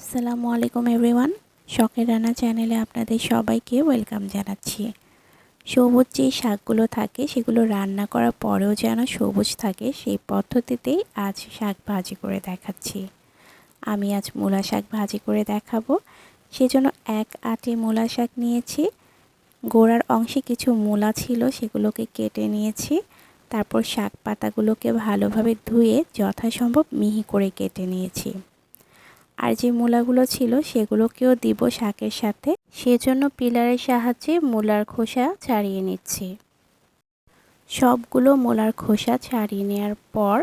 আসসালামু আলাইকুম এভরিওয়ান। শখের রান্না চ্যানেলে আপনাদের সবাইকে ওয়েলকাম জানাচ্ছি। সবুজ যে শাকগুলো থাকে, সেগুলো রান্না করার পরেও যেন সবুজ থাকে, সেই পদ্ধতিতেই আজ শাক ভাজি করে দেখাচ্ছি। আমি আজ মূলা শাক ভাজি করে দেখাবো। সেজন্য এক আটে মূলা শাক নিয়েছি। গোড়ার অংশে কিছু মূলা ছিল, সেগুলোকে কেটে নিয়েছি। তারপর শাক পাতাগুলোকে ভালোভাবে ধুয়ে যথাসম্ভব মিহি করে কেটে নিয়েছি। আর যে মূলাগুলো ছিল সেগুলোকেও দিব শাকের সাথে। সেজন্য পিলারের সাহায্যে মূলার খোসা ছাড়িয়ে নিচ্ছি। সবগুলো মূলার খোসা ছাড়িয়ে নেওয়ার পর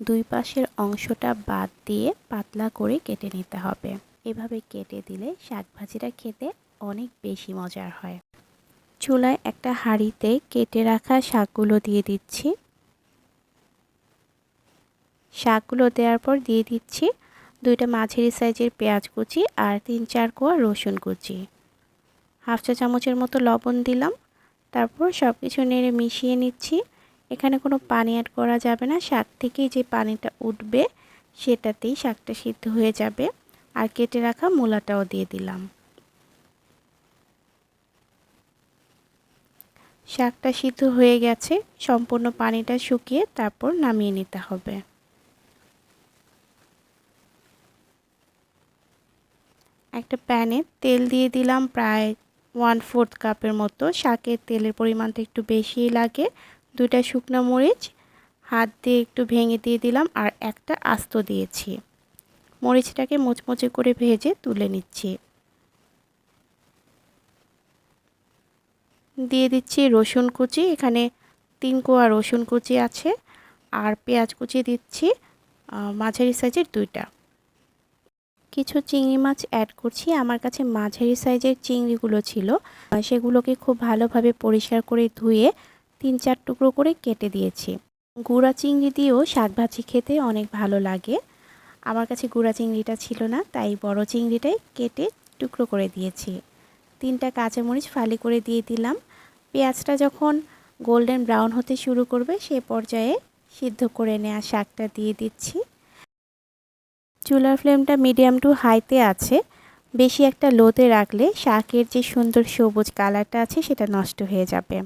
দুই পাশের অংশটা বাদ দিয়ে পাতলা করে কেটে নিতে হবে। এভাবে কেটে দিলে শাক ভাজিটা খেতে অনেক বেশি মজার হয়। চুলায় একটা হাঁড়িতে কেটে রাখা শাকগুলো দিয়ে দিচ্ছি। শাকগুলো দেওয়ার পর দিয়ে দিচ্ছি দুইটা মাঝারি সাইজের পেঁয়াজ কুচি আর তিন চার কোয়া রসুন কুচি। হাফ চা চামচের মতো লবণ দিলাম। তারপর সব কিছু নেড়ে মিশিয়ে নিচ্ছি। এখানে কোনো পানি অ্যাড করা যাবে না। শাক থেকেই যে পানিটা উঠবে, সেটাতেই শাকটা সিদ্ধ হয়ে যাবে। আর কেটে রাখা মূলাটাও দিয়ে দিলাম। শাকটা সিদ্ধ হয়ে গেছে। সম্পূর্ণ পানিটা শুকিয়ে তারপর নামিয়ে নিতে হবে। একটা প্যানে তেল দিয়ে দিলাম প্রায় ওয়ান ফোর্থ কাপের মতো। শাকের তেলের পরিমাণটা একটু বেশিই লাগে। দুইটা শুকনো মরিচ, হাত দিয়ে একটু ভেঙে দিয়ে দিলাম আর একটা আস্ত দিয়েছি। মরিচটাকে মোচমোচে করে ভেজে তুলে নিচ্ছি। দিয়ে দিচ্ছি রসুন কুচি। এখানে তিন কোয়া রসুন কুচি আছে। আর পেঁয়াজ কুচি দিচ্ছি মাঝারি সাইজের দুইটা। কিছু চিংড়ি মাছ অ্যাড করছি। আমার কাছে মাঝারি সাইজের চিংড়িগুলো ছিল। সেগুলোকে খুব ভালোভাবে পরিষ্কার করে ধুয়ে তিন চার টুকরো করে কেটে দিয়েছি। গুঁড়া চিংড়ি দিয়েও শাক ভাজি খেতে অনেক ভালো লাগে। আমার কাছে গুঁড়া চিংড়িটা ছিল না, তাই বড় চিংড়িটাই কেটে টুকরো করে দিয়েছি। তিনটা কাঁচামরিচ ফালি করে দিয়ে দিলাম। পেঁয়াজটা যখন গোল্ডেন ব্রাউন হতে শুরু করবে, সে পর্যায়ে সিদ্ধ করে নেওয়া শাকটা দিয়ে দিচ্ছি। চুলার ফ্লেমটা মিডিয়াম টু হাইতে আছে। বেশি একটা লোতে রাখলে শাকের যে সুন্দর সবুজ কালারটা আছে সেটা নষ্ট হয়ে যাবে।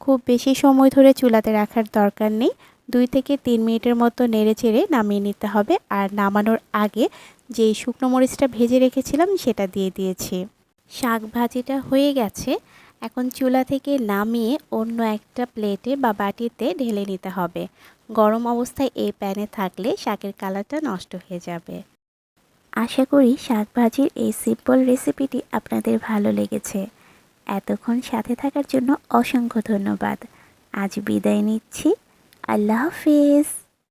খুব বেশি সময় ধরে চুলাতে রাখার দরকার নেই। দুই থেকে তিন মিনিটের মতো নেড়ে চেড়ে নামিয়ে নিতে হবে। আর নামানোর আগে যে শুকনো মরিচটা ভেজে রেখেছিলাম সেটা দিয়ে দিয়েছি। শাক ভাজিটা হয়ে গেছে। এখন চুলা থেকে নামিয়ে অন্য একটা প্লেটে বা বাটিতে ঢেলে নিতে হবে। গরম অবস্থায় এই প্যানে থাকলে শাকের কালারটা নষ্ট হয়ে যাবে। আশা করি শাক ভাজির এই সিম্পল রেসিপিটি আপনাদের ভালো লেগেছে। এতক্ষণ সাথে থাকার জন্য অসংখ্য ধন্যবাদ। আজ বিদায় নিচ্ছি। আল্লাহ হাফিজ।